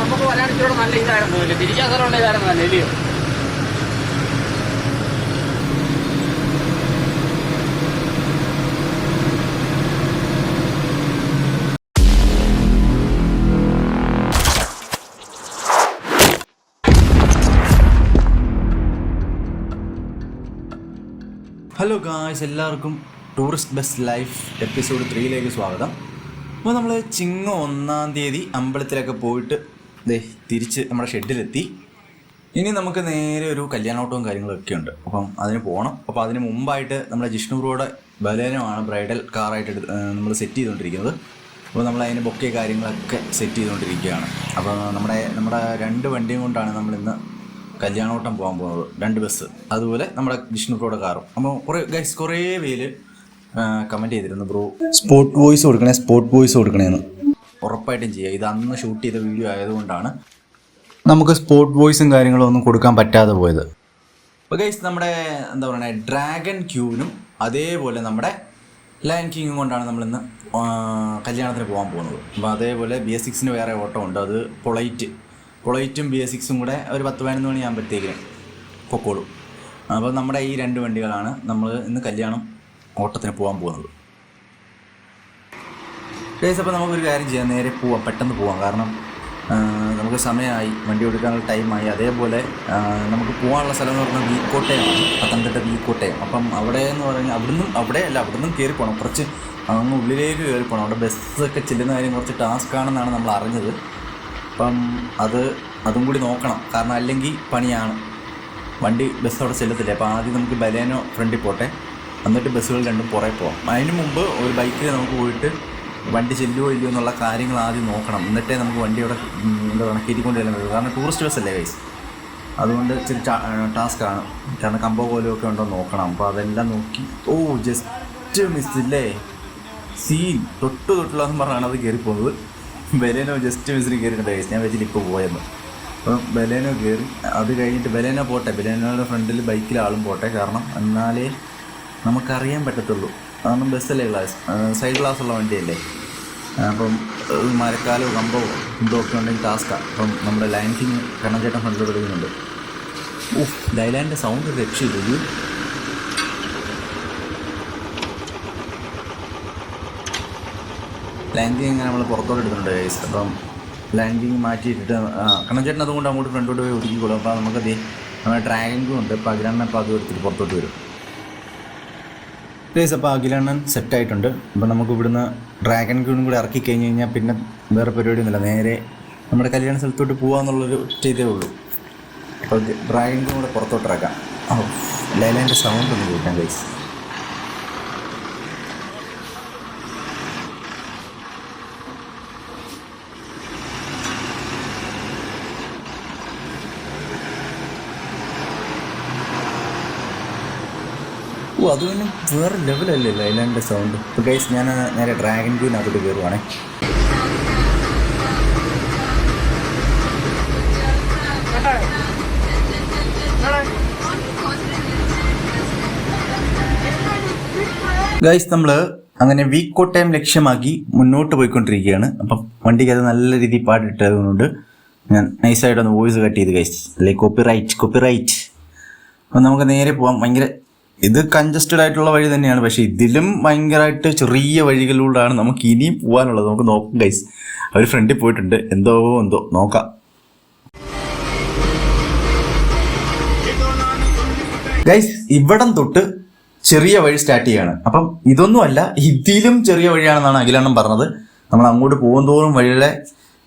നമുക്ക് വരാണിച്ചിലൂടെ നല്ല ഇതായിരുന്നു അല്ലേ തിരിച്ചു അസറുള്ള ഇതായിരുന്നു ഹലോ ഗായ്സ് എല്ലാവർക്കും ടൂറിസ്റ്റ് ബസ് ലൈഫ് എപ്പിസോഡ് ത്രീയിലേക്ക് സ്വാഗതം. അപ്പോൾ നമ്മൾ ചിങ്ങ ഒന്നാം തീയതി അമ്പലത്തിലൊക്കെ പോയിട്ട് ദേ തിരിച്ച് നമ്മുടെ ഷെഡിലെത്തി. ഇനി നമുക്ക് നേരെ ഒരു കല്യാണോട്ടവും കാര്യങ്ങളൊക്കെ ഉണ്ട്. അപ്പം അതിന് പോകണം അപ്പോൾ അതിന് മുമ്പായിട്ട് നമ്മുടെ ജിഷ്ണു ബലേനമാണ് ബ്രൈഡൽ കാറായിട്ട് നമ്മൾ സെറ്റ് ചെയ്തുകൊണ്ടിരിക്കുന്നത്. അപ്പോൾ നമ്മൾ അതിന് ബൊക്കെ കാര്യങ്ങളൊക്കെ സെറ്റ് ചെയ്തുകൊണ്ടിരിക്കുകയാണ്. അപ്പോൾ നമ്മുടെ നമ്മുടെ രണ്ട് വണ്ടിയും കൊണ്ടാണ് നമ്മൾ ഇന്ന് കല്യാണോട്ടം പോകാൻ പോകുന്നത്. രണ്ട് ബസ്. അതുപോലെ നമ്മുടെ ജിഷ്ണു കാറും. അപ്പോൾ കുറേ ഗൈസ് കുറേ പേര് കമന്റ് ചെയ്തിരുന്നു ബ്രോ സ്പോട്ട് വോയിസ് കൊടുക്കണേ സ്പോട്ട് വോയിസ് കൊടുക്കണേന്ന്. ഉറപ്പായിട്ടും ചെയ്യുക ഇത് അന്ന് ഷൂട്ട് ചെയ്ത വീഡിയോ ആയതുകൊണ്ടാണ് നമുക്ക് സ്പോട്ട് വോയിസും കാര്യങ്ങളും ഒന്നും കൊടുക്കാൻ പറ്റാതെ പോയത്. അപ്പോൾ ഗൈസ് നമ്മുടെ എന്താ പറയുക ഡ്രാഗൺ ക്യൂവിനും അതേപോലെ നമ്മുടെ ലയൺ കിങ്ങും കൊണ്ടാണ് നമ്മളിന്ന് കല്യാണത്തിന് പോകാൻ പോകുന്നത്. അപ്പോൾ അതേപോലെ ബി എസ് സിക്സിന് വേറെ ഓട്ടം ഉണ്ട് അത് പൊളൈറ്റ് പൊളൈറ്റും ബി എസ് സിക്സും കൂടെ ഒരു പത്ത് പതിനൊന്ന് മണിയാകുമ്പോഴത്തേക്കിനും പൊക്കോളും. അപ്പോൾ നമ്മുടെ ഈ രണ്ട് വണ്ടികളാണ് നമ്മൾ ഇന്ന് കല്യാണം ഓട്ടത്തിന് പോകാൻ പോകുന്നത്. ഡേയ്സ് അപ്പോൾ നമുക്കൊരു കാര്യം ചെയ്യാം. നേരെ പോവാം. പെട്ടെന്ന് പോവാം. കാരണം നമുക്ക് സമയമായി. വണ്ടി എടുക്കാനുള്ള ടൈമായി. അതേപോലെ നമുക്ക് പോകാനുള്ള സ്ഥലം എന്ന് പറഞ്ഞാൽ വീക്കോട്ടയമാണ് പത്തനംതിട്ട വീക്കോട്ടയം അപ്പം അവിടെ എന്ന് പറഞ്ഞാൽ അവിടുന്ന് അവിടെ അല്ല അവിടുന്ന് കയറി പോകണം കുറച്ച് അങ്ങ് ഉള്ളിലേക്ക് കയറി പോകണം അവിടെ ബസ്സൊക്കെ ചെല്ലുന്ന കാര്യം കുറച്ച് ടാസ്ക് ആണെന്നാണ് നമ്മൾ അറിഞ്ഞത്. അപ്പം അത് അതും കൂടി നോക്കണം. കാരണം അല്ലെങ്കിൽ പണിയാണ്. വണ്ടി ബസ് അവിടെ ചെല്ലത്തില്ല. അപ്പോൾ ആദ്യം നമുക്ക് ബലേനോ ഫ്രണ്ടിൽ പോട്ടെ. എന്നിട്ട് ബസ്സുകൾ രണ്ടും പുറകെ പോകാം അതിന് മുമ്പ് ഒരു ബൈക്കിൽ നമുക്ക് പോയിട്ട് വണ്ടി ചെല്ലുമോ ഇല്ലയോ എന്നുള്ള കാര്യങ്ങൾ ആദ്യം നോക്കണം. എന്നിട്ടേ നമുക്ക് വണ്ടി അവിടെ എന്താ പറയുക കയറ്റിക്കൊണ്ട് ചെല്ലാൻ പറ്റും. കാരണം ടൂറിസ്റ്റ് ബസ് അല്ലേ കൈസ് അതുകൊണ്ട് ഇച്ചിരി ടാസ്ക്കാണ് കാരണം കമ്പോ പോലും ഒക്കെ ഉണ്ടോ നോക്കണം. അപ്പോൾ അതെല്ലാം നോക്കി ഓ ജസ്റ്റ് മിസ് ഇല്ലേ? സീൻ തൊട്ട് തൊട്ടുള്ളതെന്ന് പറഞ്ഞാണ് അത് കയറി പോകുന്നത് ബലേനോ ജസ്റ്റ് മിസ്സിന് കയറിയിട്ടുണ്ട് വൈസ് ഞാൻ വെച്ചിട്ട് ഇപ്പോൾ പോയെന്ന്. അപ്പം ബലേനോ കയറി അത് കഴിഞ്ഞിട്ട് ബലേനോ പോട്ടെ. ബലേനോയുടെ ഫ്രണ്ടിൽ ബൈക്കിൽ ആളും പോട്ടെ. കാരണം എന്നാലേ നമുക്കറിയാൻ പറ്റത്തുള്ളൂ. കാരണം ബസ്സല്ലേ ഗ്ലാസ് സൈഡ് ഗ്ലാസ് ഉള്ള വണ്ടിയല്ലേ? അപ്പം മരക്കാലോ കമ്പോ എന്തോ ഒക്കെ ഉണ്ടെങ്കിൽ ടാസ്ക്കാണ് അപ്പം നമ്മുടെ ലാൻഡിങ് കണ്ണഞ്ചേട്ടൻ ഫ്രണ്ടിൽ തുടങ്ങുന്നുണ്ട് ഉഫ് ലൈലാൻഡിന്റെ സൗണ്ട് രക്ഷയില്ല ലാൻഡിങ് ഇങ്ങനെ നമ്മൾ പുറത്തോട്ട് എടുക്കുന്നുണ്ട് ഗൈസ് അപ്പം ലാൻഡിങ് മാറ്റിയിട്ടിട്ട് കണ്ണഞ്ചേട്ടൻ അതുകൊണ്ട് അങ്ങോട്ട് ഫ്രണ്ടോട്ട് പോയി ഒതുക്കിക്കോളും അപ്പം നമുക്ക് ദേ നമ്മുടെ ട്രാങ്കും ഉണ്ട്. അപ്പോൾ അതും എടുത്തിട്ട് പുറത്തോട്ട് വരും. ഗൈസ് അപ്പോൾ അഖിലണ്ണൻ സെറ്റായിട്ടുണ്ട് അപ്പോൾ നമുക്ക് ഇവിടുന്ന് ഡ്രാഗൺ ക്യൂണും കൂടി ഇറക്കി കഴിഞ്ഞ് കഴിഞ്ഞാൽ പിന്നെ വേറെ പരിപാടിയൊന്നുമില്ല. നേരെ നമ്മുടെ കല്യാണ സ്ഥലത്തോട്ട് പോകാമെന്നുള്ളൊരു ചെയ്തേ ഉള്ളൂ. അപ്പോൾ ഡ്രാഗൺ ക്യൂൺ കൂടെ പുറത്തോട്ടിറക്കാം. ഓ ലൈലാന്റെ സൗണ്ട് ഒന്ന് കേൾക്കാം ഗൈസ് ഓ അത് പിന്നെ വേറെ ലെവലല്ലേ ലൈലാന്റെ സൗണ്ട് ഇപ്പോൾ ഗൈസ് ഞാൻ നേരെ ഡ്രാഗൺ ക്യൂവിനകത്തോട്ട് കയറുവാണേ ഗൈസ് നമ്മൾ അങ്ങനെ വീക്ക് കോട്ടയം ലക്ഷ്യമാക്കി മുന്നോട്ട് പോയിക്കൊണ്ടിരിക്കുകയാണ്. അപ്പം വണ്ടിക്ക് അത് നല്ല രീതിയിൽ പാടിട്ടതുകൊണ്ട് ഞാൻ നൈസായിട്ടൊന്ന് വോയിസ് കട്ട് ചെയ്ത് ഗൈസ് അല്ലെ കോപ്പി റൈറ്റ് കോപ്പി റൈറ്റ് അപ്പം നമുക്ക് നേരെ പോകാം ഭയങ്കര ഇത് കൺജസ്റ്റഡ് ആയിട്ടുള്ള വഴി തന്നെയാണ്. പക്ഷേ ഇതിലും ഭയങ്കരമായിട്ട് ചെറിയ വഴികളിലൂടെയാണ് നമുക്ക് ഇനിയും പോകാനുള്ളത്. നമുക്ക് നോക്കാം ഗൈസ് അവർ ഫ്രണ്ടിൽ പോയിട്ടുണ്ട്. എന്തോ എന്തോ. നോക്കാം. ഗൈസ് ഇവിടം തൊട്ട് ചെറിയ വഴി സ്റ്റാർട്ട് ചെയ്യാണ്. അപ്പം ഇതൊന്നുമല്ല ഇതിലും ചെറിയ വഴിയാണെന്നാണ് അഖിലണ്ണം പറഞ്ഞത്. നമ്മൾ അങ്ങോട്ട് പോകും തോറും വഴിയുടെ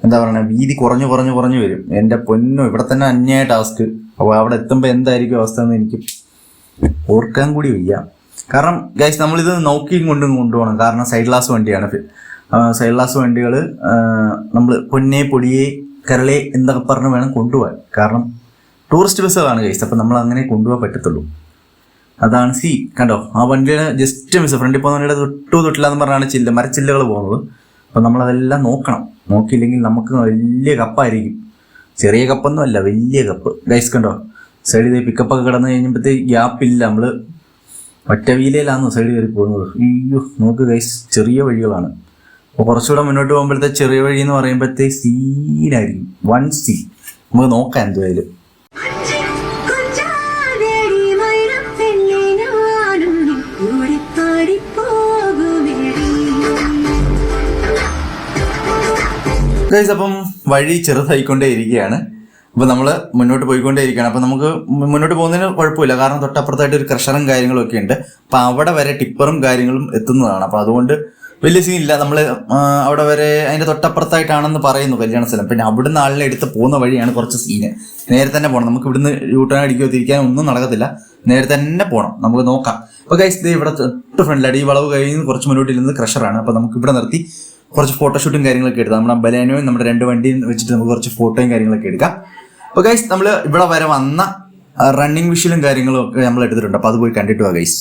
എന്താ പറയുക വീതി കുറഞ്ഞു കുറഞ്ഞു കുറഞ്ഞു വരും. എന്റെ പൊന്നോ ഇവിടെ തന്നെ അന്യായ ടാസ്ക് അപ്പോൾ അവിടെ എത്തുമ്പോൾ എന്തായിരിക്കും അവസ്ഥ എന്ന് എനിക്ക് ഓർക്കാൻ കൂടി വയ്യ. കാരണം ഗൈസ് നമ്മളിത് നോക്കിയും കൊണ്ടും കൊണ്ടുപോകണം. കാരണം സൈഡ് ഗ്ലാസ് വണ്ടിയാണ്. സൈഡ് ഗ്ലാസ് വണ്ടികൾ നമ്മൾ പൊന്നെ പൊടിയെ കരളെ എന്തൊക്കെ പറഞ്ഞ് വേണം കൊണ്ടുപോകാൻ. കാരണം ടൂറിസ്റ്റ് ബസ്സുകളാണ് ഗൈസ് അപ്പം നമ്മൾ അങ്ങനെ കൊണ്ടുപോകാൻ പറ്റത്തുള്ളൂ. അതാണ് സി കണ്ടോ? ആ വണ്ടിയുടെ ജസ്റ്റ് മിസ് ഫ്രണ്ടിൽ പോകുന്ന വണ്ടിയുടെ തൊട്ടു തൊട്ടില്ല എന്ന് പറഞ്ഞാണ് ചില്ല മരച്ചില്ലകൾ പോകുന്നത്. അപ്പം നമ്മളതെല്ലാം നോക്കണം. നോക്കിയില്ലെങ്കിൽ നമുക്ക് വലിയ കപ്പായിരിക്കും. ചെറിയ കപ്പൊന്നും അല്ല വലിയ കപ്പ്. ഗൈസ് കണ്ടോ? സൈഡിൽ പിക്കപ്പൊക്കെ കിടന്നു കഴിഞ്ഞപ്പോഴത്തേക്ക് ഗ്യാപ്പില്ല നമ്മൾ ഒറ്റ വീലയിലാണ് സൈഡിൽ കയറി പോകുന്നത്. അയ്യോ നമുക്ക് ഗൈസ് ചെറിയ വഴികളാണ്. അപ്പോൾ കുറച്ചുകൂടെ മുന്നോട്ട് പോകുമ്പോഴത്തെ ചെറിയ വഴി എന്ന് പറയുമ്പോഴത്തേക്ക് സീനായിരിക്കും. വൺ സീ നമുക്ക് നോക്കാം എന്തായാലും. അപ്പം വഴി ചെറുതായിക്കൊണ്ടേ ഇരിക്കുകയാണ് അപ്പോൾ നമ്മൾ മുന്നോട്ട് പോയിക്കൊണ്ടേ ഇരിക്കുകയാണ് അപ്പോൾ നമുക്ക് മുന്നോട്ട് പോകുന്നതിന് കുഴപ്പമില്ല. കാരണം തൊട്ടപ്പുറത്തായിട്ട് ഒരു ക്രഷറും കാര്യങ്ങളും ഒക്കെ ഉണ്ട്. അപ്പോൾ അവിടെ വരെ ടിപ്പറും കാര്യങ്ങളും എത്തുന്നതാണ്. അപ്പോൾ അതുകൊണ്ട് വലിയ സീൻ ഇല്ല. നമ്മൾ അവിടെ വരെ അതിന്റെ തൊട്ടപ്പുറത്തായിട്ടാണെന്ന് പറയുന്നു കല്യാണ സ്ഥലം. പിന്നെ അവിടുന്ന് ആളിനെ എടുത്ത് പോകുന്ന വഴിയാണ് കുറച്ച് സീന് നേരെ തന്നെ പോകണം നമുക്ക് ഇവിടുന്ന് യൂട്ടേൺ അടിക്കുകയോ തിരിക്കാനോ ഒന്നും നടക്കത്തില്ല. നേരെ തന്നെ പോകണം നമുക്ക് നോക്കാം. അപ്പോൾ ഇത് ഇവിടെ തൊട്ട് ഫ്രണ്ടിലാണ് ഈ വളവ് കഴിഞ്ഞ് കുറച്ച് മുന്നോട്ട് ഇരുന്നത് ക്രഷറാണ് അപ്പോൾ നമുക്ക് ഇവിടെ നിർത്തി കുറച്ച് ഫോട്ടോഷൂട്ടും കാര്യങ്ങളൊക്കെ എടുക്കാം. നമ്മുടെ ബലേനോയും നമ്മുടെ രണ്ട് വണ്ടിയും വെച്ചിട്ട് നമുക്ക് കുറച്ച് ഫോട്ടോയും കാര്യങ്ങളൊക്കെ എടുക്കാം. അപ്പോൾ ഗൈസ് നമ്മൾ ഇവിടെ വരെ വന്ന റണ്ണിങ് വിഷ്വലും കാര്യങ്ങളും നമ്മൾ എടുത്തിട്ടുണ്ട്. അപ്പോൾ അത് പോയി കണ്ടിട്ട് ഗൈസ്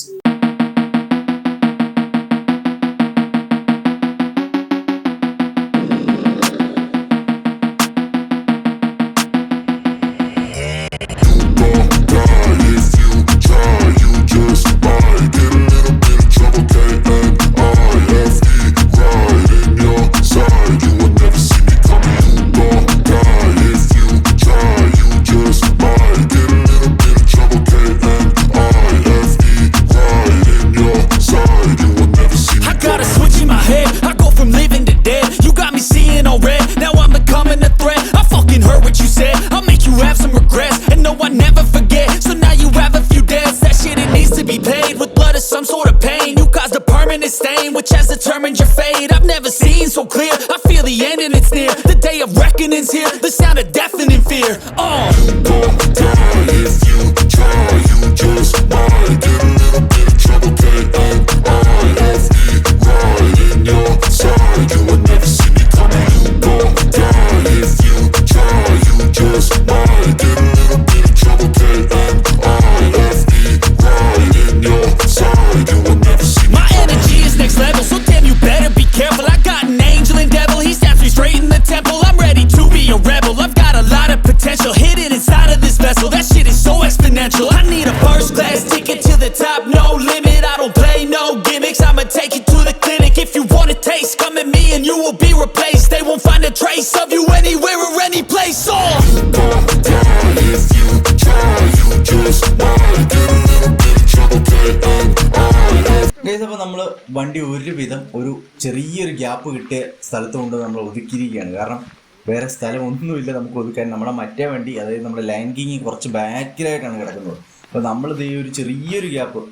അപ്പോൾ നമ്മൾ വണ്ടി ഒരുവിധം ഒരു ചെറിയൊരു ഗ്യാപ്പ് കിട്ടിയ സ്ഥലത്ത് കൊണ്ട് നമ്മൾ ഒതുക്കിയിരിക്കുകയാണ്. കാരണം വേറെ സ്ഥലമൊന്നുമില്ല നമുക്ക് ഒതുക്കാൻ. നമ്മുടെ മറ്റേ വണ്ടി അതായത് നമ്മുടെ ലാൻഡിങ് കുറച്ച് ബാക്കിലായിട്ടാണ് കിടക്കുന്നത്. അപ്പോൾ നമ്മളിത് ഈ ഒരു ചെറിയൊരു ഗ്യാപ്പ്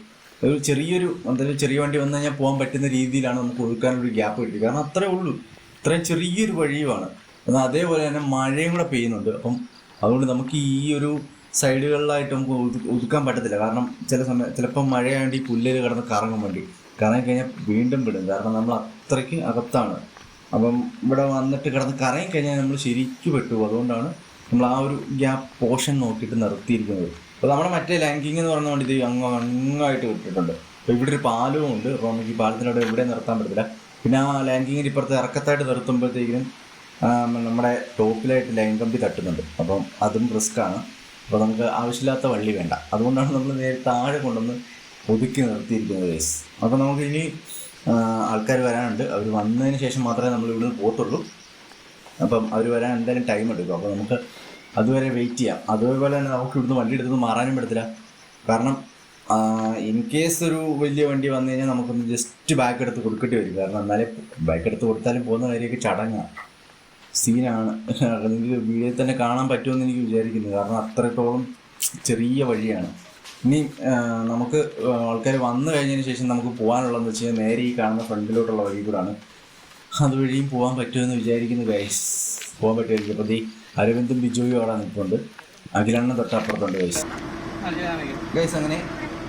ഒരു ചെറിയൊരു എന്തായാലും ചെറിയ വണ്ടി വന്നു കഴിഞ്ഞാൽ പോകാൻ പറ്റുന്ന രീതിയിലാണ് നമുക്ക് ഒതുക്കാനൊരു ഗ്യാപ്പ് കിട്ടിയത്. കാരണം അത്രേ ഉള്ളൂ. ഇത്രയും ചെറിയൊരു വഴിയുമാണ്. എന്നാൽ അതേപോലെ തന്നെ മഴയും കൂടെ പെയ്യുന്നുണ്ട്. അപ്പം അതുകൊണ്ട് നമുക്ക് ഈ ഒരു സൈഡുകളിലായിട്ട് നമുക്ക് ഒതു- ഒതുക്കാൻ പറ്റത്തില്ല. കാരണം ചില സമയം ചിലപ്പോൾ മഴയായതുകൊണ്ട് ഈ പുല്ലിൽ കിടന്ന് കറങ്ങും വണ്ടി. കറങ്ങി കഴിഞ്ഞാൽ വീണ്ടും വിടും. കാരണം നമ്മൾ അത്രയ്ക്ക് അകത്താണ്. അപ്പം ഇവിടെ വന്നിട്ട് കിടന്ന് കറങ്ങി കഴിഞ്ഞാൽ നമ്മൾ ശരിക്കും പെട്ടു. അതുകൊണ്ടാണ് നമ്മൾ ആ ഒരു ഗ്യാപ്പ് പോർഷൻ നോക്കിയിട്ട് നിർത്തിയിരിക്കുന്നത്. അപ്പോൾ നമ്മുടെ മറ്റേ ലാങ്കിങ് എന്ന് പറഞ്ഞ വേണ്ടി ഇത് അങ്ങ് അങ്ങായിട്ട് വിട്ടിട്ടുണ്ട്. അപ്പോൾ ഇവിടെ ഒരു പാലവും ഉണ്ട്. അപ്പോൾ നമുക്ക് ഈ പാലത്തിനോട് എവിടെ നിർത്താൻ പറ്റത്തില്ല. പിന്നെ ആ ലാങ്കിങ്ങിന് ഇപ്പുറത്ത് ഇറക്കത്തായിട്ട് നിർത്തുമ്പോഴത്തേക്കിനും നമ്മുടെ ടോപ്പിലായിട്ട് ലൈൻ കമ്പി തട്ടുന്നുണ്ട്. അപ്പം അതും റിസ്ക്കാണ്. അപ്പോൾ നമുക്ക് ആവശ്യമില്ലാത്ത വള്ളി വേണ്ട. അതുകൊണ്ടാണ് നമ്മൾ നേരെ താഴെ കൊണ്ടുവന്ന് ഒതുക്കി നിർത്തിയിരിക്കുന്നത് ഗൈസ് അപ്പോൾ നമുക്ക് ഇനി ആൾക്കാർ വരാനുണ്ട്. അവർ വന്നതിന് ശേഷം മാത്രമേ നമ്മൾ ഇവിടുന്ന് പോകത്തുള്ളൂ. അപ്പം അവർ വരാൻ എന്തായാലും ടൈം എടുക്കും. അപ്പോൾ നമുക്ക് അതുവരെ വെയിറ്റ് ചെയ്യാം. അതേപോലെ തന്നെ നമുക്ക് ഇവിടുന്ന് വണ്ടി എടുത്തൊന്നും മാറാനും പറ്റത്തില്ല. കാരണം ഇൻ കേസ് ഒരു വലിയ വണ്ടി വന്നു കഴിഞ്ഞാൽ നമുക്കൊന്ന് ജസ്റ്റ് ബാക്ക് എടുത്ത് കൊടുക്കേണ്ടി വരും. കാരണം എന്നാലേ ബാക്ക് എടുത്ത് കൊടുത്താലും പോകുന്ന കാര്യമൊക്കെ ചടങ്ങാണ് സീനാണ് നിങ്ങൾക്ക് വീഡിയോയിൽ തന്നെ കാണാൻ പറ്റുമെന്ന് എനിക്ക് വിചാരിക്കുന്നു. കാരണം അത്രത്തോളം ചെറിയ വഴിയാണ്. ഇനി നമുക്ക് ആൾക്കാർ വന്നു കഴിഞ്ഞതിന് ശേഷം നമുക്ക് പോകാനുള്ളതെന്ന് വെച്ച് കഴിഞ്ഞാൽ നേരെ ഈ കാണുന്ന ഫ്രണ്ടിലോട്ടുള്ള വഴി കൂടാണ്. അതുവഴിയും പോകാൻ പറ്റുമെന്ന് വിചാരിക്കുന്നു ഗൈസ് പോകാൻ പറ്റുമായിരിക്കും. അപ്പോൾ ഈ അരവിന്ദും ബിജോയും അവിടെ നിൽപ്പുണ്ട്. അഖിലണ്ണൻ തൊട്ടപ്പുറത്തുണ്ട് ഗൈസ് ഗൈസ് അങ്ങനെ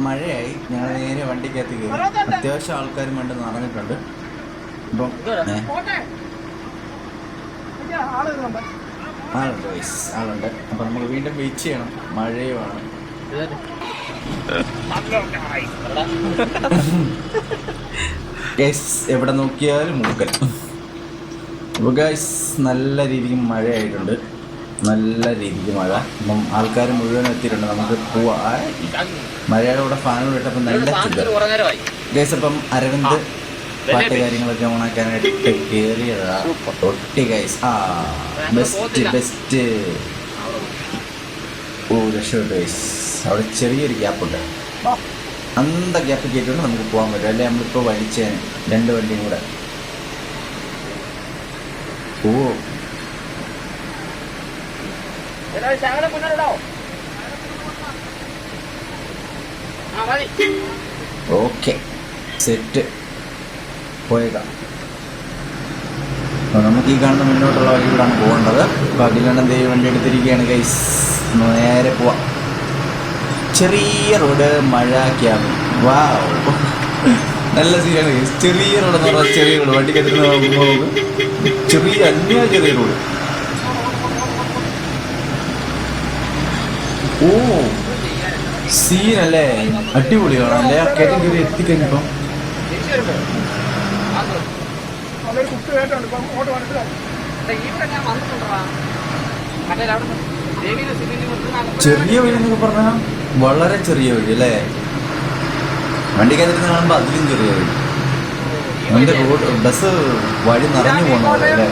മഴയായി. ഞങ്ങൾ നേരെ വണ്ടിക്കകത്ത് കയറി. അത്യാവശ്യം ആൾക്കാരും വേണ്ടെന്ന് നടന്നിട്ടുണ്ട്. അപ്പം ആളുണ്ട് ഗൈസ് ആളുണ്ട്. അപ്പം നമ്മൾ വീണ്ടും വെയിറ്റ് ചെയ്യണം. മഴയുമാണ്. ഗൈസ് എവിടെ നോക്കിയാലും മൂക്കൽ അപ്പോൾ ഗൈസ് നല്ല രീതിക്ക് മഴയായിട്ടുണ്ട്. നല്ല രീതിക്ക് മഴ. അപ്പം ആൾക്കാർ മുഴുവൻ എത്തിയിട്ടുണ്ട്. നമുക്ക് പോവാ. മഴയുടെ കൂടെ ഫാനോട് ഇട്ടപ്പോൾ നല്ല ഗൈസ് അപ്പം അരവിന്ദ് പാട്ട് കാര്യങ്ങളൊക്കെ ഓണാക്കാനായിട്ട് കയറിയതാ ഒട്ടി ഗൈസ് ആ ബെസ്റ്റ് ബെസ്റ്റ് ഓ രക്ഷപ്പെട്ടു ഗൈസ് അവിടെ ചെറിയൊരു ഗ്യാപ്പുണ്ട്. അന്ത ഗ്യാപ്പ് കേട്ടുകൊണ്ട് നമുക്ക് പോകാൻ പറ്റും. അല്ലെ നമ്മളിപ്പോൾ വലിച്ചേനെ. രണ്ട് വണ്ടിയും കൂടെ. ഓ. ഓക്കെ. സെറ്റ്. പോയേക്കാം. അപ്പോൾ നമുക്ക് ഈ കാണുന്ന മുന്നോട്ടുള്ള വഴിയിലൂടെയാണ് പോകേണ്ടത്. അപ്പോൾ അതിലാണ് ദൈവം വണ്ടി എടുത്തിരിക്കുകയാണ് ഗൈസ് നേരെ പോവാം. ചെറിയ റോഡ് മഴ ക്യാബ് വാ നല്ല സീനാണ് ഗൈസ് ചെറിയ റോഡ് എന്ന് പറഞ്ഞാൽ ചെറിയ റോഡ്. വണ്ടി കെട്ടുന്ന ചെറിയ അന്യ ചെറിയ റോഡ്. ഓ സീനല്ലേ അടിപൊളിയാണ് അല്ലേ? ആ കയറ്റം കയറി എത്തിക്കഴിഞ്ഞപ്പം വന്നിട്ടുണ്ടാ? മറ്റേ അവിടെ ദേവിയിലെ സിമെന്റ് കൊടുത്ത് ചെറിയ വഴി എന്നൊക്കെ പറഞ്ഞാൽ വളരെ ചെറിയ വഴി അല്ലേ? വണ്ടിക്കകത്തിരുന്ന് കാണുമ്പോൾ അതിലും ചെറിയ വഴി. നമ്മുടെ റോഡ് ബസ് വഴി നിറഞ്ഞു പോകണല്ലേ അല്ലേ?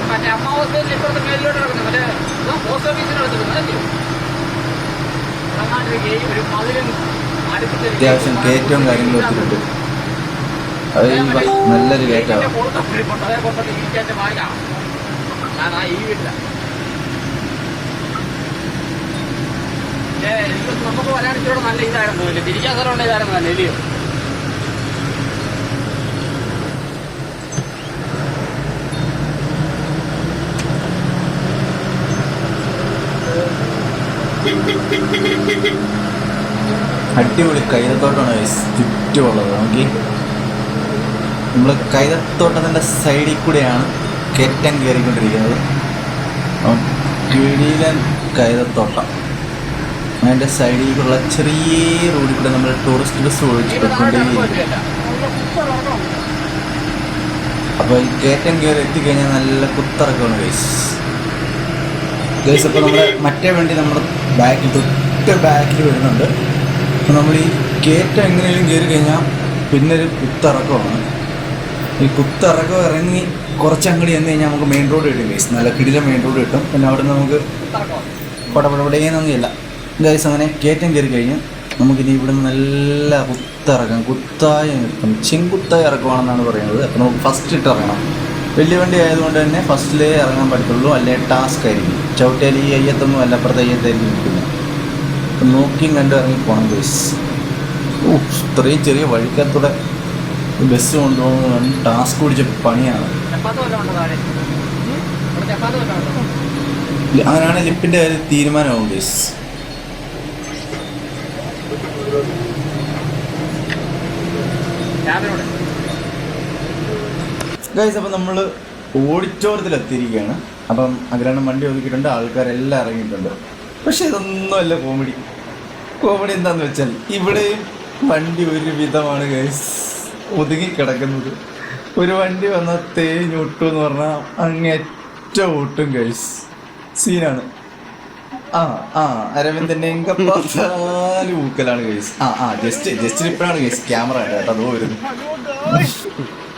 അത്യാവശ്യം കയറ്റവും കാര്യങ്ങളും ഒത്തിരിയുണ്ട് അത് നല്ലൊരു ഭാഗമാണ്. ഞാൻ ആ ഈ നമുക്ക് നല്ല അടിപൊളി കൈതത്തോട്ടമാണ് guys ചുറ്റുമുള്ളത് നോക്കി നമ്മൾ കൈതത്തോട്ടത്തിന്റെ സൈഡിൽ കൂടെയാണ് കയറ്റം കയറിക്കൊണ്ടിരിക്കുന്നത്. കിഴിയിലൻ കൈതത്തോട്ടം. അതിന്റെ സൈഡിലേക്കുള്ള ചെറിയ റോഡിൽ കൂടെ നമ്മൾ ടൂറിസ്റ്റ് ബസ് കൊണ്ടുപോയിരിക്കും അപ്പോൾ ഈ കയറ്റം കയറി എത്തിക്കഴിഞ്ഞാൽ നല്ല കുത്തിറക്കമാണ് ഗൈസ് ഗൈസ് അപ്പോൾ നമ്മുടെ മറ്റേ വണ്ടി നമ്മുടെ ബാക്കിൽ തൊട്ട് ബാക്കിൽ വരുന്നുണ്ട്. അപ്പോൾ നമ്മൾ ഈ കയറ്റം എങ്ങനെയും കയറി കഴിഞ്ഞാൽ പിന്നെ ഒരു കുത്തിറക്കമാണ്. ഈ കുത്തിറക്കം ഇറങ്ങി കുറച്ചങ്ങടി ചെന്ന് കഴിഞ്ഞാൽ നമുക്ക് മെയിൻ റോഡ് കിട്ടും ഗൈസ് നല്ല കിടിലെ മെയിൻ റോഡ് കിട്ടും. പിന്നെ അവിടെ നിന്ന് നമുക്ക് പടപടപടേന്നൊന്നുമില്ല ഗൈസ് അങ്ങനെ കയറ്റം കയറി കഴിഞ്ഞ് നമുക്കിനി ഇവിടെ നല്ല കുത്തിറക്കം കുത്തായ കിട്ടും ചെങ്കുത്തായ ഇറക്കമാണെന്നാണ് പറയുന്നത്. അപ്പോൾ നമുക്ക് ഫസ്റ്റ് ഇട്ട് ഇറങ്ങണം. വലിയ വണ്ടി ആയതുകൊണ്ട് തന്നെ ഫസ്റ്റിലേ ഇറങ്ങാൻ പറ്റുള്ളൂ അല്ലെ ടാസ്ക് ആയിരിക്കും. ചവിട്ടിയാൽ ഈ അയ്യത്തൊന്നും അല്ല അപ്പുറത്തെ അയ്യത്തായിരിക്കും നിൽക്കുന്നത്. അപ്പം നോക്കിയും കണ്ടു ഇറങ്ങി പോകണം ഗൈസ് ഓ ഇത്രയും ചെറിയ വഴിക്കത്തൂടെ ബസ് കൊണ്ടുപോകുന്ന ടാസ്ക് പിടിച്ച പണിയാണ്. അങ്ങനെയാണ് ലിപ്പിന്റെ കാര്യം തീരുമാനമാവും ഗൈസ് ഗൈസ് അപ്പം നമ്മൾ ഓഡിറ്റോറിയത്തിൽ എത്തിയിരിക്കുകയാണ് അപ്പം അഗ്രഹണം വണ്ടി ഒതുക്കിയിട്ടുണ്ട് ആൾക്കാരെല്ലാം ഇറങ്ങിയിട്ടുണ്ട്. പക്ഷെ ഇതൊന്നുമല്ല കോമഡി കോമഡി എന്താണെന്ന് വെച്ചാൽ ഇവിടെയും വണ്ടി ഒരു വിധമാണ് ഗൈസ് ഒതുങ്ങി കിടക്കുന്നത്. ഒരു വണ്ടി വന്ന തേഞ്ഞൊട്ടു എന്ന് പറഞ്ഞാൽ അങ്ങേറ്റ ഒട്ടും ഗൈസ് സീനാണ് ആ ആ അരവിന്ദന്റെ എങ്കപ്പാൽ ഊക്കലാണ് ഗൈസ് ആ ആ ജസ്റ്റ് ജസ്റ്റ് ഇപ്പോഴാണ് ഗൈസ് ക്യാമറ കേട്ടോ അതോ വരുന്നു.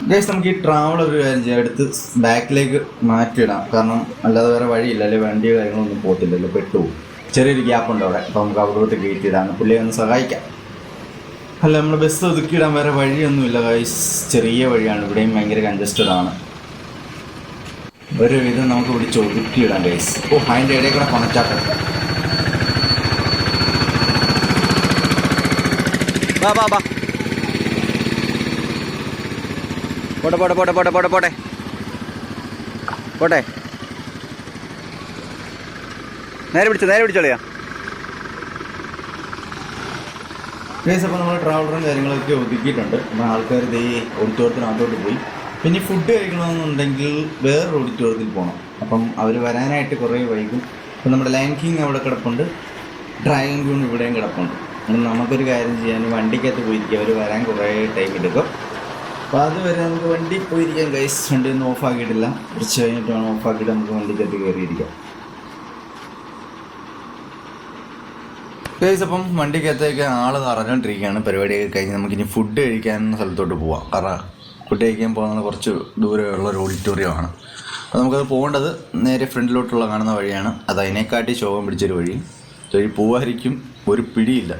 ഗൈസ് നമുക്ക് ഈ ട്രാവൽ ഒരു കാര്യം എടുത്ത് ബാക്കിലേക്ക് മാറ്റിയിടാം. കാരണം അല്ലാതെ വേറെ വഴിയില്ല. അല്ലെങ്കിൽ വണ്ടിയോ കാര്യങ്ങളൊന്നും പോകത്തില്ലല്ലോ പെട്ടുപോകും. ചെറിയൊരു ഗ്യാപ്പ് ഉണ്ട് അവിടെ. അപ്പോൾ നമുക്ക് അവിടോട്ട് കയറ്റിയിടാം പുള്ളിയെ ഒന്ന് സഹായിക്കാം. അല്ല നമ്മൾ ബസ് ഒതുക്കിയിടാൻ വേറെ വഴിയൊന്നുമില്ല ഗൈസ് ചെറിയ വഴിയാണ്. ഇവിടെയും ഭയങ്കര കൺജസ്റ്റഡ് ആണ്. ഒരു വിധം നമുക്ക് പിടിച്ച് ഒതുക്കിയിടാം ഗൈസ് ഓ അതിന്റെ ഇടയിൽ കൂടെ കൊണച്ചാട്ടം. വാ വാ വാ. പോട്ടെ പോട്ടെ പോട്ടെ പോട്ടെ പോട്ടെ പോട്ടെ. പോട്ടെ. നേരെ പിടിച്ചോ നേരെ പിടിച്ചോളിയാ ഗൈസ് അപ്പോൾ നമ്മൾ ട്രാവലറും കാര്യങ്ങളൊക്കെ ഒതുക്കിയിട്ടുണ്ട്. നമ്മൾ ആൾക്കാർ ഇതേ ഓഡിറ്റോറിയത്തിനകത്തോട്ട് പോയി. പിന്നെ ഫുഡ് കഴിക്കണമെന്നുണ്ടെങ്കിൽ വേറൊരു ഓഡിറ്റോറിയത്തിൽ പോകണം അപ്പം അവർ വരാനായിട്ട് കുറേ വൈകും. അപ്പം നമ്മുടെ ലൈൻ കിങ് അവിടെ കിടപ്പുണ്ട്. ഡ്രാഗൺ ക്യൂൺ ഇവിടെയും കിടപ്പുണ്ട്. അപ്പം നമുക്കൊരു കാര്യം ചെയ്യാൻ വണ്ടിക്കകത്ത് പോയിരിക്കുക. അവർ വരാൻ കുറേ ടൈം എടുക്കും. അപ്പോൾ അതുവരെ നമുക്ക് വണ്ടി പോയിരിക്കാം ഗൈസ് വണ്ടി ഒന്നും ഓഫ് ആക്കിയിട്ടില്ല. കുറച്ച് കഴിഞ്ഞിട്ട് വേണം ഓഫ് ആക്കിയിട്ട് നമുക്ക് വണ്ടിക്കകത്ത് കയറിയിരിക്കാം. ഗൈസ് അപ്പം വണ്ടിക്കകത്തേക്ക് ആൾ നിറഞ്ഞോണ്ടിരിക്കുകയാണ്. പരിപാടിയൊക്കെ കഴിഞ്ഞ് നമുക്കിനി ഫുഡ് കഴിക്കാൻ സ്ഥലത്തോട്ട് പോവാം. കാരണം ഫുഡ് കഴിക്കാൻ പോകുന്നത് കുറച്ച് ദൂരെയുള്ള ഒരു ഓഡിറ്റോറിയമാണ് അപ്പോൾ നമുക്കത് പോകേണ്ടത് നേരെ ഫ്രണ്ടിലോട്ടുള്ള കാണുന്ന വഴിയാണ്. അത് അതിനെക്കാട്ടി ശോകം പിടിച്ചൊരു വഴി. വഴി പോവാതിരിക്കും ഒരു പിടിയില്ല.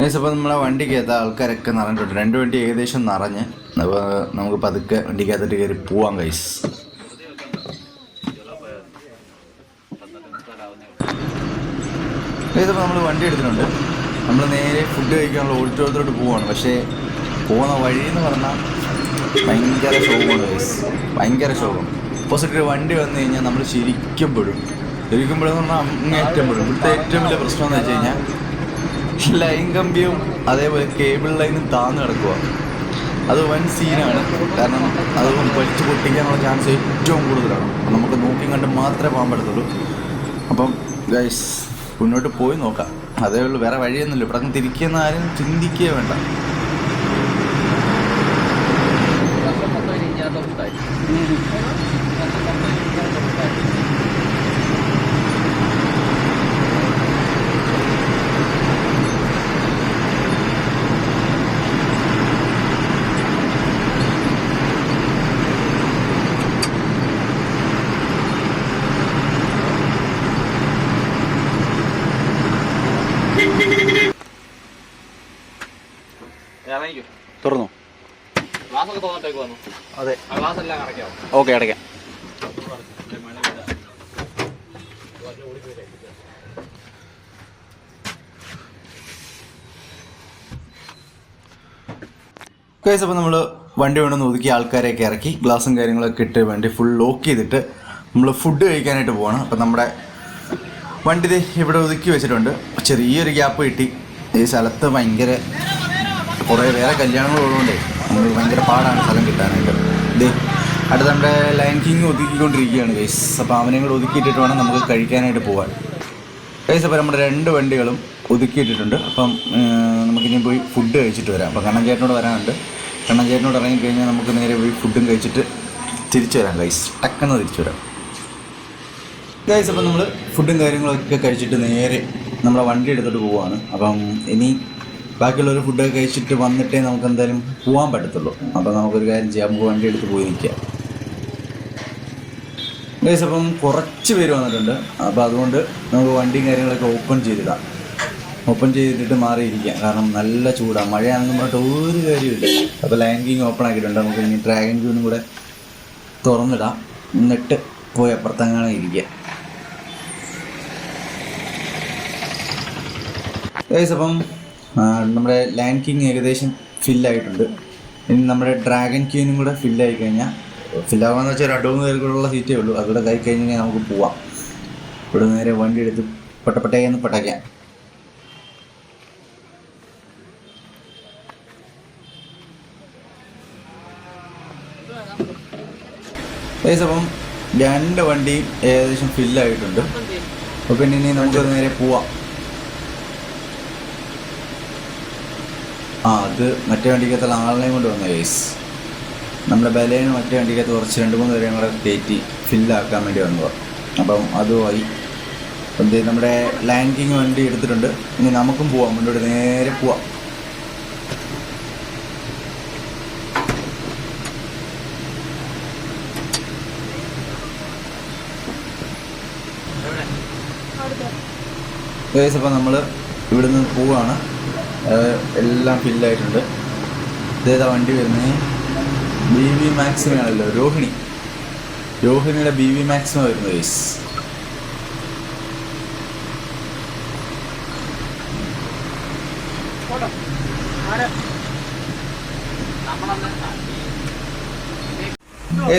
ഗൈസ് അപ്പം നമ്മളെ വണ്ടിക്കകത്ത് ആൾക്കാരൊക്കെ നിറഞ്ഞിട്ടുണ്ട്. രണ്ട് വണ്ടി ഏകദേശം നിറഞ്ഞ്. അപ്പോൾ നമുക്ക് പതുക്കെ വണ്ടിക്കകത്തിട്ട് കയറി പോവാം കൈസ് ഇതിപ്പോൾ നമ്മൾ വണ്ടി എടുത്തിട്ടുണ്ട്. നമ്മൾ നേരെ ഫുഡ് കഴിക്കാനുള്ള ഓഡിറ്റോറിയത്തിലോട്ട് പോവാണ്. പക്ഷേ പോകുന്ന വഴി എന്ന് പറഞ്ഞാൽ ഭയങ്കര ശോകമാണ് ഗൈസ് ഭയങ്കര ശോകം ഓപ്പോസിറ്റ് വണ്ടി വന്നു കഴിഞ്ഞാൽ നമ്മൾ ശരിക്കും പെടും. എന്ന് പറഞ്ഞാൽ അങ്ങേറ്റം പെടും. ഇവിടുത്തെ ഏറ്റവും വലിയ പ്രശ്നം എന്ന് വെച്ച് കഴിഞ്ഞാൽ ലൈൻ കമ്പിയും അതേപോലെ കേബിൾ ലൈനും താന്ന് കിടക്കുക അത് വൻ സീനാണ്. കാരണം അത് വലിച്ചു പൊട്ടിക്കാനുള്ള ചാൻസ് ഏറ്റവും കൂടുതലാണ്. നമുക്ക് നോക്കി കണ്ട് മാത്രമേ പോകാൻ പറ്റത്തുള്ളൂ. അപ്പം ഗൈസ് മുന്നോട്ട് പോയി നോക്കാം. അതേ ഉള്ളൂ വേറെ വഴിയൊന്നുമില്ല. ഇവിടെ തിരിക്കുന്ന ആരും ചിന്തിക്കുക വേണ്ട. അതെ. ഓക്കെ അടയ്ക്കാം. കേസ് അപ്പോൾ നമ്മൾ വണ്ടി വേണമെന്ന് ഒതുക്കി ആൾക്കാരെയൊക്കെ ഇറക്കി ഗ്ലാസും കാര്യങ്ങളൊക്കെ ഇട്ട് വണ്ടി ഫുൾ ലോക്ക് ചെയ്തിട്ട് നമ്മൾ ഫുഡ് കഴിക്കാനായിട്ട് പോവാണ്. അപ്പം നമ്മുടെ വണ്ടി ഇവിടെ ഒതുക്കി വെച്ചിട്ടുണ്ട്. ചെറിയൊരു ഗ്യാപ്പ് കിട്ടി. ഈ സ്ഥലത്ത് ഭയങ്കര കുറേ വേറെ കല്യാണങ്ങളുള്ളതുകൊണ്ടേ നമുക്ക് ഭയങ്കര പാടാണ് സ്ഥലം കിട്ടാനായിട്ട്. ദേ അടുത്ത നമ്മുടെ ലൈൻ കിങ് ഒതുക്കിക്കൊണ്ടിരിക്കുകയാണ് ഗൈസ് അപ്പോൾ അവനെയും കൂടെ ഒതുക്കിയിട്ടിട്ട് വേണം നമുക്ക് കഴിക്കാനായിട്ട് പോകാൻ ഗൈസ് അപ്പോൾ നമ്മുടെ രണ്ട് വണ്ടികളും ഒതുക്കിയിട്ടിട്ടുണ്ട്. അപ്പം നമുക്കിനി പോയി ഫുഡ് കഴിച്ചിട്ട് വരാം. അപ്പോൾ കണ്ണൻ ചേട്ടനോട് വരാനുണ്ട്. കണ്ണൻ ചേട്ടനോട് ഇറങ്ങിക്കഴിഞ്ഞാൽ നമുക്ക് നേരെ പോയി ഫുഡും കഴിച്ചിട്ട് തിരിച്ചു വരാം ഗൈസ് ടക്കെന്ന് തിരിച്ചു വരാം. ഗൈസ് അപ്പം നമ്മൾ ഫുഡും കാര്യങ്ങളൊക്കെ കഴിച്ചിട്ട് നേരെ നമ്മളെ വണ്ടി എടുത്തിട്ട് പോവാണ്. അപ്പം ഇനി ബാക്കിയുള്ളവർ ഫുഡൊക്കെ കഴിച്ചിട്ട് വന്നിട്ടേ നമുക്ക് എന്തായാലും പോകാൻ പറ്റത്തുള്ളൂ. അപ്പം നമുക്കൊരു കാര്യം ചെയ്യാം. നമുക്ക് വണ്ടി എടുത്ത് പോയി നിൽക്കാം. ഗൈസ് അപ്പം കുറച്ച് പേര് വന്നിട്ടുണ്ട്. അപ്പോൾ അതുകൊണ്ട് നമുക്ക് വണ്ടിയും കാര്യങ്ങളൊക്കെ ഓപ്പൺ ചെയ്തിടാം. ഓപ്പൺ ചെയ്തിട്ട് മാറിയിരിക്കാം. കാരണം നല്ല ചൂടാണ് മഴയാണെന്നും പറഞ്ഞിട്ട് ഒരു കാര്യമില്ല അപ്പോൾ ലാങ്കിങ് ഓപ്പൺ ആക്കിയിട്ടുണ്ട്. നമുക്ക് ഇനി ഡ്രാഗൺ ക്യൂനും കൂടെ തുറന്നിടാം. എന്നിട്ട് പോയി അപ്പുറത്തങ്ങനെ ഇരിക്കുക ഗൈസ് അപ്പം നമ്മുടെ ലാൻഡ് കിങ് ഏകദേശം ഫില്ലായിട്ടുണ്ട് ഇനി നമ്മുടെ ഡ്രാഗൺ ക്യൂനും കൂടെ ഫില്ലായി കഴിഞ്ഞാൽ ഫില്ലാവാന്ന് വെച്ചാൽ രണ്ട് മൂന്ന് പേർക്കുള്ള സീറ്റേ ഉള്ളൂ. അതുകൂടെ കൈ കഴിഞ്ഞാൽ നമുക്ക് പോവാം. ഇവിടെ നേരെ വണ്ടി എടുത്ത് പട്ടപ്പട്ടയെന്ന് പട്ടയ്ക്കാം അപ്പം രണ്ട് വണ്ടിയും ഏകദേശം ഫില്ലായിട്ടുണ്ട് അപ്പം ഇനി നമുക്ക് നേരെ പോവാം. ആ അത് മറ്റേ വണ്ടിക്കകത്തുള്ള ആളിനെയും കൊണ്ട് വന്ന കേസ് നമ്മുടെ ബലേന് മറ്റേ വണ്ടിക്കകത്ത് കുറച്ച് രണ്ട് മൂന്ന് പേരെയും കൂടെ കയറ്റി ഫില്ലാക്കാൻ വേണ്ടി വന്നതാണ് അപ്പം അതുമായി എന്ത് നമ്മുടെ ലാൻഡിങ് വണ്ടി എടുത്തിട്ടുണ്ട്. ഇനി നമുക്കും പോവാം. മുന്നോട്ട് നേരെ പോവാം. ഗൈസ് അപ്പോൾ നമ്മൾ ഇവിടുന്ന് പോവാണ്. എല്ലാം ഫില്ലായിട്ടുണ്ട്. ഇതേതാ വണ്ടി വരുന്നത് ബി വി മാക്സിമാണല്ലോ രോഹിണി. രോഹിണിയുടെ ബി വി മാക്സിമ വരുന്നത് ഗൈസ്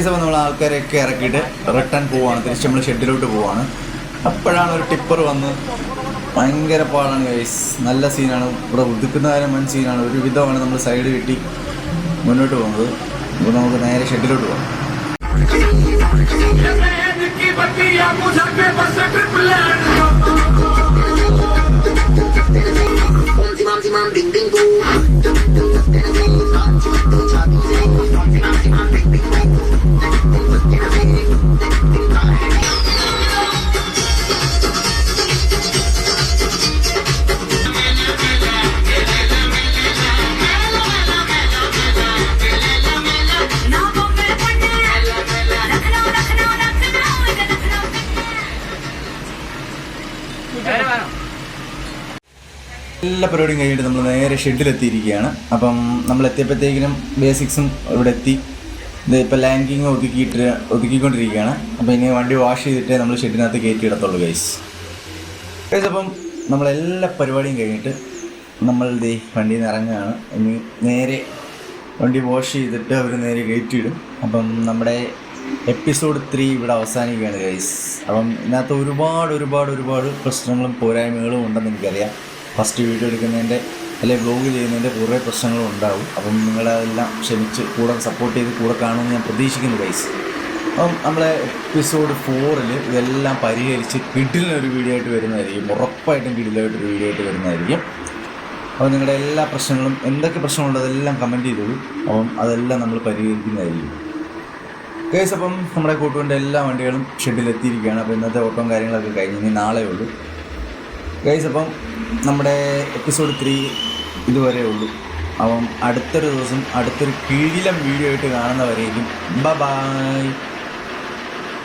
അപ്പോൾ നമ്മൾ ആൾക്കാരെയൊക്കെ ഇറക്കിയിട്ട് റിട്ടേൺ പോവാണ്. തിരിച്ച് നമ്മൾ ഷെഡിലോട്ട് പോവാണ്. അപ്പോഴാണ് ഒരു ടിപ്പർ വന്ന് ഭയങ്കര പാടാണ് ഗൈസ് നല്ല സീനാണ് ഇവിടെ ഉദിക്കുന്ന കാര്യം സീനാണ് ഒരു വിധമാണ് നമ്മൾ സൈഡ് കിട്ടി മുന്നോട്ട് പോകുന്നത്. അപ്പോൾ നമുക്ക് നേരെ ഷെഡിലോട്ട് പോകാം. Ding എല്ലാ പരിപാടിയും കഴിഞ്ഞിട്ട് നമ്മൾ നേരെ ഷെഡിലെത്തിയിരിക്കുകയാണ് അപ്പം നമ്മൾ എത്തിയപ്പോഴത്തേക്കിനും ബേസിക്സും ഇവിടെ എത്തി. ഇത് ഇപ്പോൾ ലാങ്കിങ് ഒതുക്കിയിട്ട് ഒതുക്കിക്കൊണ്ടിരിക്കുകയാണ്. അപ്പോൾ ഇനി വണ്ടി വാഷ് ചെയ്തിട്ട് നമ്മൾ ഷെഡിനകത്ത് കയറ്റി ഇടത്തുള്ളൂ ഗൈസ് ഗൈസ് അപ്പം നമ്മളെല്ലാ പരിപാടിയും കഴിഞ്ഞിട്ട് നമ്മൾ ദേ വണ്ടിയിൽ നിന്ന് ഇറങ്ങുകയാണ്. ഇനി നേരെ വണ്ടി വാഷ് ചെയ്തിട്ട് അവർ നേരെ കയറ്റിയിടും അപ്പം നമ്മുടെ എപ്പിസോഡ് ത്രീ ഇവിടെ അവസാനിക്കുകയാണ് ഗൈസ് അപ്പം ഇതിനകത്ത് ഒരുപാട് ഒരുപാട് ഒരുപാട് പ്രശ്നങ്ങളും പോരായ്മകളും ഉണ്ടെന്ന് എനിക്കറിയാം. ഫസ്റ്റ് വീഡിയോ എടുക്കുന്നതിന്റെ അല്ലെങ്കിൽ വ്ലോഗ് ചെയ്യുന്നതിന്റെ കുറേ പ്രശ്നങ്ങളും ഉണ്ടാവും. അപ്പം നിങ്ങളതെല്ലാം ക്ഷമിച്ച് കൂടെ സപ്പോർട്ട് ചെയ്ത് കൂടെ കാണുമെന്ന് ഞാൻ പ്രതീക്ഷിക്കുന്നു ഗൈസ് അപ്പം നമ്മളെ എപ്പിസോഡ് ഫോറിൽ ഇതെല്ലാം പരിഹരിച്ച് കിഡിലിനൊരു വീഡിയോ ആയിട്ട് വരുന്നതായിരിക്കും. ഉറപ്പായിട്ടും കിഡിലായിട്ടൊരു വീഡിയോ ആയിട്ട് വരുന്നതായിരിക്കും. അപ്പോൾ നിങ്ങളുടെ എല്ലാ പ്രശ്നങ്ങളും എന്തൊക്കെ പ്രശ്നമുണ്ടോ അതെല്ലാം കമന്റ് ചെയ്തോളൂ. അപ്പം അതെല്ലാം നമ്മൾ പരിഹരിക്കുന്നതായിരിക്കും. കേസ് അപ്പം നമ്മുടെ കൂട്ടുകൊണ്ട് എല്ലാ വണ്ടികളും ഷെഡിൽ എത്തിയിരിക്കുകയാണ് അപ്പോൾ ഇന്നത്തെ ഓട്ടവും കാര്യങ്ങളൊക്കെ കഴിഞ്ഞ് ഇനി നാളെ ഉള്ളൂ ഗൈസ് അപ്പം നമ്മുടെ എപ്പിസോഡ് ത്രീ ഇതുവരെ ഉള്ളൂ. അപ്പം അടുത്തൊരു ദിവസം അടുത്തൊരു കീഴിലം വീഡിയോ ആയിട്ട് കാണുന്നവരേക്കും. ബ ബായ്